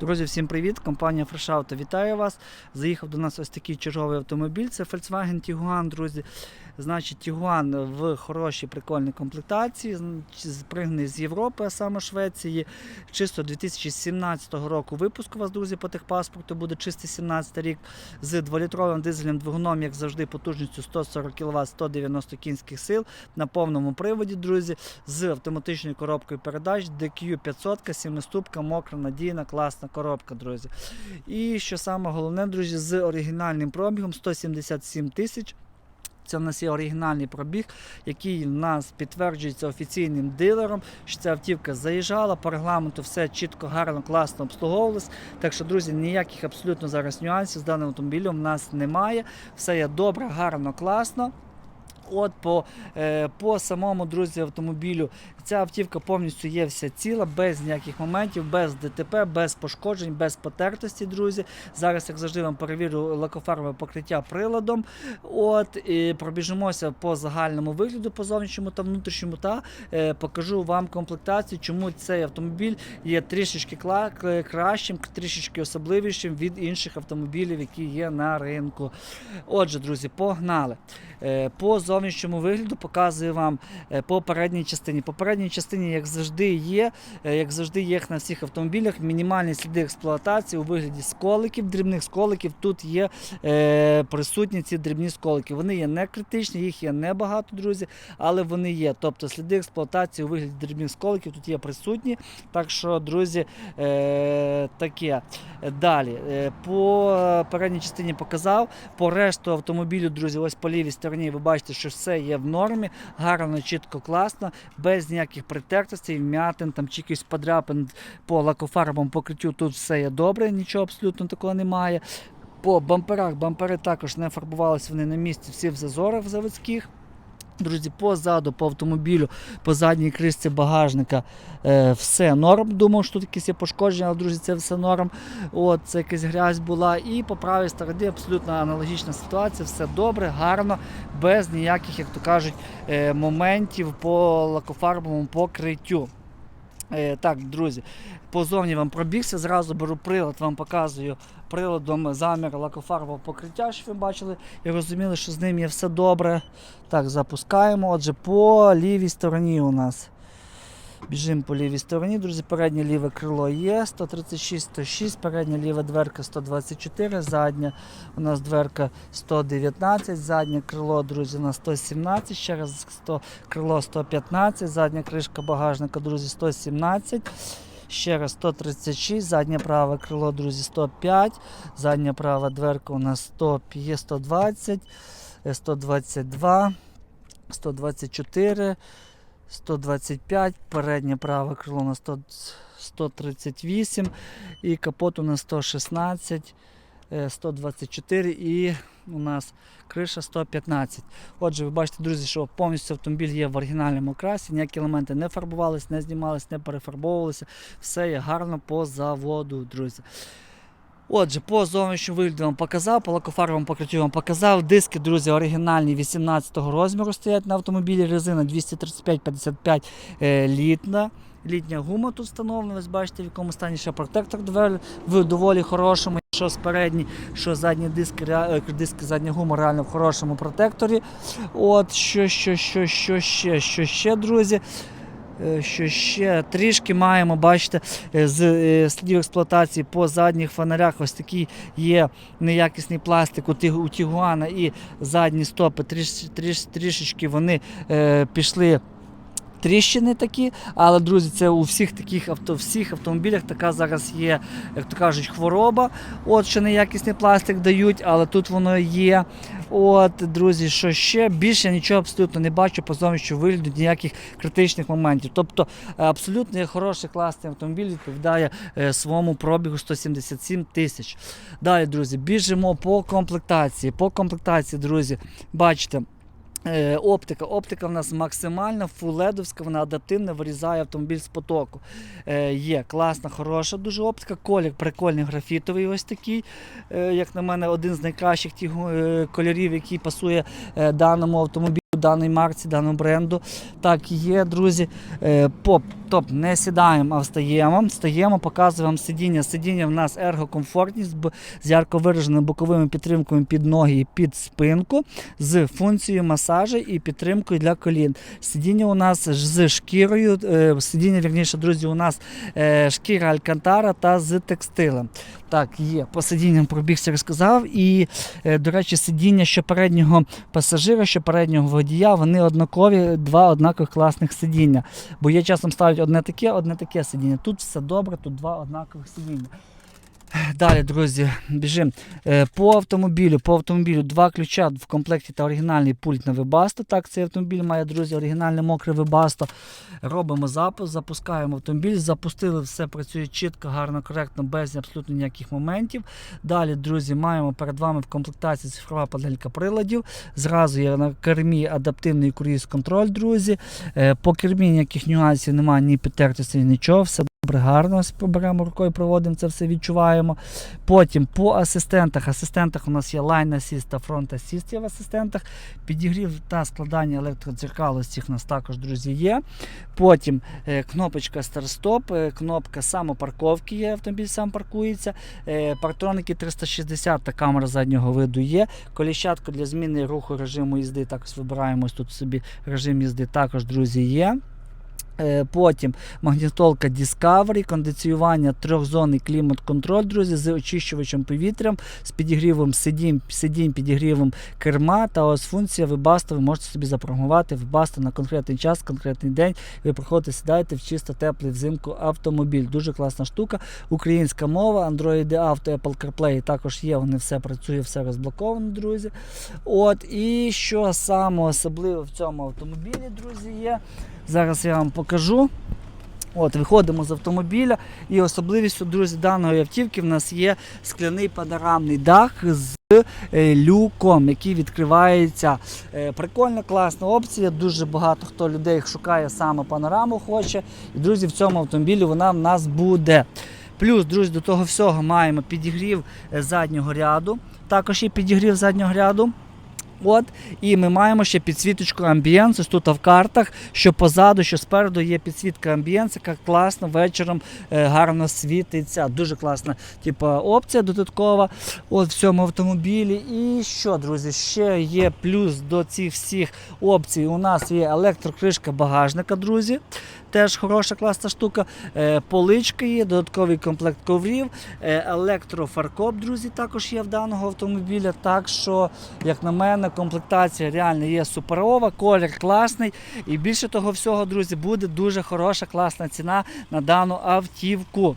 Друзі, всім привіт! Компанія Fresh Auto вітає вас. Заїхав до нас ось такий черговий автомобіль. Це Volkswagen Tiguan, друзі. Значить, Tiguan в хорошій прикольній комплектації, з- з Європи, а саме Швеції. Чисто 2017 року випуску у вас, друзі, по техпаспорту буде чистий 17 рік з 2-літровим дизельним двигуном, як завжди, потужністю 140 кВт, 190 кінських сил на повному приводі, друзі, з автоматичною коробкою передач, DQ 500, 7-ступка, мокра, надійна, класна коробка, друзі. І що саме головне, друзі, з оригінальним пробігом 177 тисяч. Це в нас є оригінальний пробіг, який в нас підтверджується офіційним дилером, що ця автівка заїжджала, по регламенту все чітко, гарно, класно обслуговувалось. Так що, друзі, ніяких абсолютно зараз нюансів з даним автомобілем в нас немає. Все є добре, гарно, класно. От по, е, по самому друзі автомобілю ця автівка повністю є вся ціла, без ніяких моментів, без ДТП, без пошкоджень, без потертості, друзі. Зараз, як завжди, вам перевірю лакофарбове покриття приладом. От і пробіжимося по загальному вигляду, по зовнішньому та внутрішньому, та е, покажу вам комплектацію, чому цей автомобіль є трішечки кращим, трішечки особливішим від інших автомобілів, які є на ринку. Отже, друзі, погнали. Е, По зовнішньому вигляду показую вам е, по передній частині. По передній частині, як завжди, є, е, як завжди, є на всіх автомобілях мінімальні сліди експлуатації у вигляді сколиків, дрібних сколиків. Тут є е, присутні ці дрібні сколики. Вони є не критичні, їх є небагато, друзі, але вони є. Тобто сліди експлуатації у вигляді дрібних сколиків тут є присутні. Так що, друзі, е, таке. Далі, е, по передній частині показав. По решту автомобілю, друзі, ось по лівій стороні ви бачите, що все є в нормі, гарно, чітко, класно, без ніяких притертостей, вмятин там, чи якихось подряпин по лакофарбам покриттю. Тут все є добре, нічого абсолютно такого немає. По бамперах, бампери також не фарбувалися, вони на місці, всі в зазорах заводських. Друзі, позаду, по автомобілю, по задній кришці багажника е, все норм. Думав, що тут якісь є пошкодження, але друзі, це все норм. От, це якась грязь була. І по правій стороні абсолютно аналогічна ситуація, все добре, гарно, без ніяких, як то кажуть, е, моментів по лакофарбовому покриттю. Е, так, друзі, позовні вам пробігся, зразу беру прилад, вам показую приладом замір лакофарбового покриття, щоб ви бачили і розуміли, що з ним є все добре. Так, запускаємо. Отже, по лівій стороні у нас. Біжимо по лівій стороні, друзі, переднє ліве крило є, 136, 106, передня ліва дверка 124, задня у нас дверка 119, заднє крило, друзі, у нас 117, ще раз 100, крило 115, задня кришка багажника, друзі, 117. Ще раз 136, заднє праве крило, друзі, 105, задня права дверка у нас 100, 120, е, 122, 124, 125, переднє праве крило на 100, 138 і капот у нас 116, е, 124 і у нас криша 115. Отже, ви бачите, друзі, що повністю автомобіль є в оригінальному красі, ніякі елементи не фарбувалися, не знімалися, не перефарбовувалися. Все є гарно по заводу, друзі. Отже, по зовнішньому вигляду вам показав, по лакофарбовому покриттю вам показав. Диски, друзі, оригінальні 18-го розміру стоять на автомобілі. Резина 235-55 е, літна. Літня гума тут встановлена, ви бачите, в якому стані ще протектор доволі- в доволі хорошому. Що спередні, що задні диски, е, диски задня гума реально в хорошому протекторі. От, що, що, що, що ще, що ще, друзі. Е, Що ще трішки маємо, бачите, е, з е, слідів експлуатації по задніх фонарях ось такий є неякісний пластик у Тігуана і задні стопи тріш, тріш, трішечки вони пішли. Тріщини такі, але друзі, це у всіх таких авто, всіх автомобілях така зараз є, як то кажуть, хвороба. От що неякісний пластик дають, але тут воно є. От, друзі, що ще більше я нічого абсолютно не бачу по зовнішньому вигляду ніяких критичних моментів. Тобто е, абсолютно хороший класний автомобіль, відповідає е, своєму пробігу 177 тисяч. Далі, друзі, біжимо по комплектації. По комплектації, друзі, бачите. Е, Оптика. Оптика в нас максимальна, фуледовська, вона адаптивна, вирізає автомобіль з потоку. Е, є класна, хороша дуже оптика. Колір прикольний графітовий, ось такий. Е, як на мене, один з найкращих тих е, кольорів, який пасує е, даному автомобілю. Даної марці, даного бренду. Так є, друзі. Е, Поп, тобто не сідаємо, а встаємо. Стаємо, показуємо вам сидіння. Сидіння в нас ергокомфортність з ярко вираженими боковими підтримками під ноги і під спинку, з функцією масажу і підтримкою для колін. Сидіння у нас з шкірою, е, сидіння, вірніше, друзі, у нас е, шкіра алькантара та з текстилем. Так, є. По сидінням пробігся, розказав. І, до речі, сидіння що переднього пасажира, що переднього водія, вони однакові, два однакових класних сидіння. Бо є часом ставлять одне таке, одне таке сидіння. Тут все добре, тут два однакових сидіння. Далі, друзі, біжимо. Е, По автомобілю, по автомобілю два ключа в комплекті та оригінальний пульт на Webasto. Так, цей автомобіль має, друзі, оригінальне мокре Webasto. Робимо запуск, запускаємо автомобіль, запустили, все працює чітко, гарно, коректно, без абсолютно ніяких моментів. Далі, друзі, маємо перед вами в комплектації цифрова панелька приладів. Зразу є на кермі адаптивний круїз-контроль, друзі. Е, По кермі ніяких нюансів немає, ні підтертості, нічого. Все гарно. Ось Поберемо рукою, проводимо це все, відчуваємо. Потім по асистентах. Асистентах у нас є Line Assist та Front Assist є в асистентах. Підігрів та складання електродзеркал ось цих у нас також, друзі, є. Потім е, кнопочка старт-стоп, е, кнопка самопарковки є, автомобіль сам паркується. Е, Партроники 360 та камера заднього виду є. Коліщатка для зміни руху режиму їзди. Також вибираємо тут собі режим їзди, також, друзі, є. Е, Потім магнітолка Discovery, кондиціювання трьохзонний клімат-контроль, друзі, з очищувачем повітрям, з підігрівом сидінь, сидінь підігрівом керма та ось функція Webasto ви можете собі запрограмувати Webasto на конкретний час, конкретний день. Ви приходите, сідаєте в чисто теплий взимку автомобіль. Дуже класна штука. Українська мова, Android Auto, Apple CarPlay також є. Вони все працює, все розблоковано, друзі. От і що саме особливе в цьому автомобілі, друзі, є. Зараз я вам покажу. От, Виходимо з автомобіля, і особливістю, друзі, даної автівки в нас є скляний панорамний дах з е, люком, який відкривається. Е, Прикольна, класна опція. Дуже багато хто людей шукає саме панораму хоче. І, друзі, в цьому автомобілі вона в нас буде. Плюс, друзі, до того всього маємо підігрів е, заднього ряду. Також є підігрів заднього ряду. От, і ми маємо ще підсвіточку амбієнс, ось тут в картах, що позаду, що спереду є підсвітка амбієнс, яка класно вечором е, гарно світиться. Дуже класна типу, опція додаткова от, в цьому автомобілі. І що, друзі, ще є плюс до цих всіх опцій. У нас є електрокришка багажника, друзі. Теж хороша класна штука. Е, полички є, додатковий комплект коврів, е, електрофаркоп, друзі, також є в даного автомобіля. Так що, як на мене, комплектація реально є суперова, колір класний. І більше того всього, друзі, буде дуже хороша, класна ціна на дану автівку.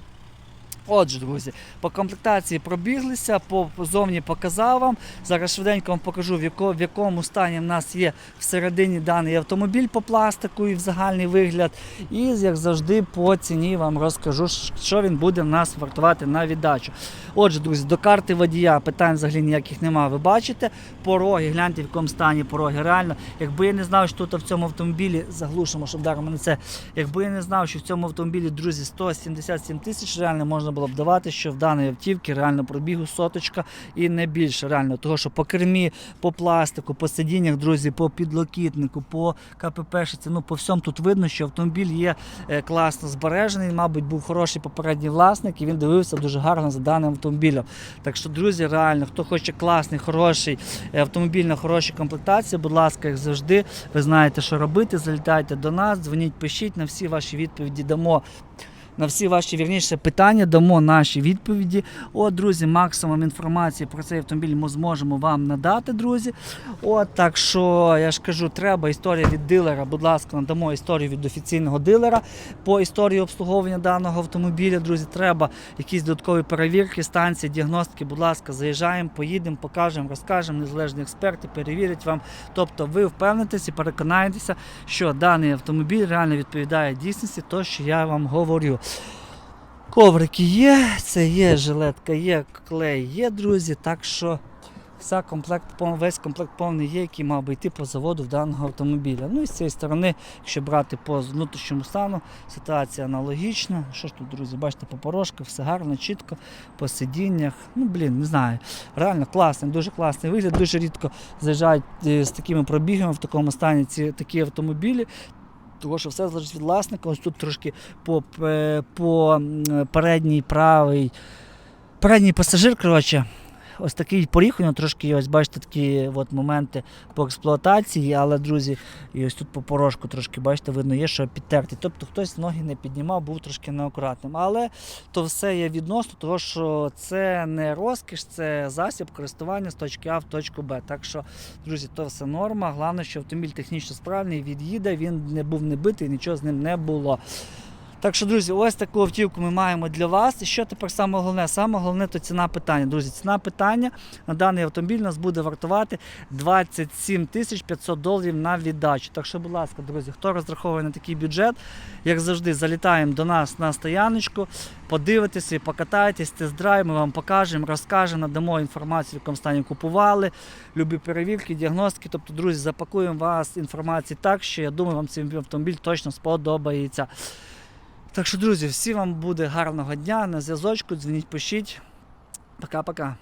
Отже, друзі, по комплектації пробіглися, по зовні показав вам. Зараз швиденько вам покажу, в, якому стані в нас є всередині даний автомобіль по пластику і в загальний вигляд. І, як завжди, по ціні вам розкажу, що він буде в нас вартувати на віддачу. Отже, друзі, до карти водія питань взагалі ніяких немає. Ви бачите пороги, гляньте, в якому стані пороги. Реально, якби я не знав, що тут в цьому автомобілі заглушимо, щоб даром на це. Якби я не знав, що в цьому автомобілі, друзі, 177 тисяч, реально можна було б давати, що в даній автівці реально пробігу соточка і не більше. Реально, того, що по кермі, по пластику, по сидіннях, друзі, по підлокітнику, по КППшці, ну по всьому тут видно, що автомобіль є е, класно збережений. Мабуть, був хороший попередній власник, і він дивився дуже гарно за даним автомобілем. Так що, друзі, реально, хто хоче класний, хороший е, автомобіль на хорошій комплектації, будь ласка, як завжди, ви знаєте, що робити. Залітайте до нас, дзвоніть, пишіть на всі ваші відповіді дамо. На всі ваші вірніше питання дамо наші відповіді. От, друзі, максимум інформації про цей автомобіль ми зможемо вам надати, друзі. От так що я ж кажу, треба історія від дилера. Будь ласка, надамо історію від офіційного дилера по історії обслуговування даного автомобіля. Друзі, треба якісь додаткові перевірки, станції, діагностики. Будь ласка, заїжджаємо, поїдемо, покажемо, розкажемо. Незалежні експерти перевірять вам. Тобто, ви впевнитеся і переконаєтеся, що даний автомобіль реально відповідає дійсності, то що я вам говорю. Коврики є, це є, жилетка є, клей є, друзі. Так що Вся комплект, весь комплект повний є, який мав би йти по заводу в даного автомобіля. Ну і з цієї сторони, якщо брати по внутрішньому стану, ситуація аналогічна. Що ж тут, друзі, бачите, по порожках, все гарно, чітко, по сидіннях. Ну, блін, не знаю. Реально класний, дуже класний вигляд. Дуже рідко заїжджають е, з такими пробігами в такому стані ці такі автомобілі. Тому що все залежить від власника. Ось тут трошки по, пе- по передній правий. Передній пасажир, коротше, ось такий поріг, трошки ось бачите, такі от моменти по експлуатації, але, друзі, і ось тут по порожку трошки, бачите, видно, є, що підтерті. Тобто хтось ноги не піднімав, був трошки неакуратним. Але то все є відносно того, що це не розкіш, це засіб користування з точки А в точку Б. Так що, друзі, то все норма. Головне, що автомобіль технічно справний, від'їде, він не був не битий, нічого з ним не було. Так що, друзі, ось таку автівку ми маємо для вас. І що тепер саме головне? Саме головне то ціна питання. Друзі, ціна питання на даний автомобіль нас буде вартувати 27 тисяч 500 доларів на віддачу. Так що, будь ласка, друзі, хто розраховує на такий бюджет, як завжди, залітаємо до нас на стояночку, подивитися і покатайтесь, тест-драйв, ми вам покажемо, розкажемо, надамо інформацію, в якому стані купували, любі перевірки, діагностики. Тобто, друзі, запакуємо вас інформацію так, що я думаю, вам цей автомобіль точно сподобається. Так що, друзі, всі вам буде гарного дня на зв'язочку. Дзвоніть, пишіть. Пока-пока.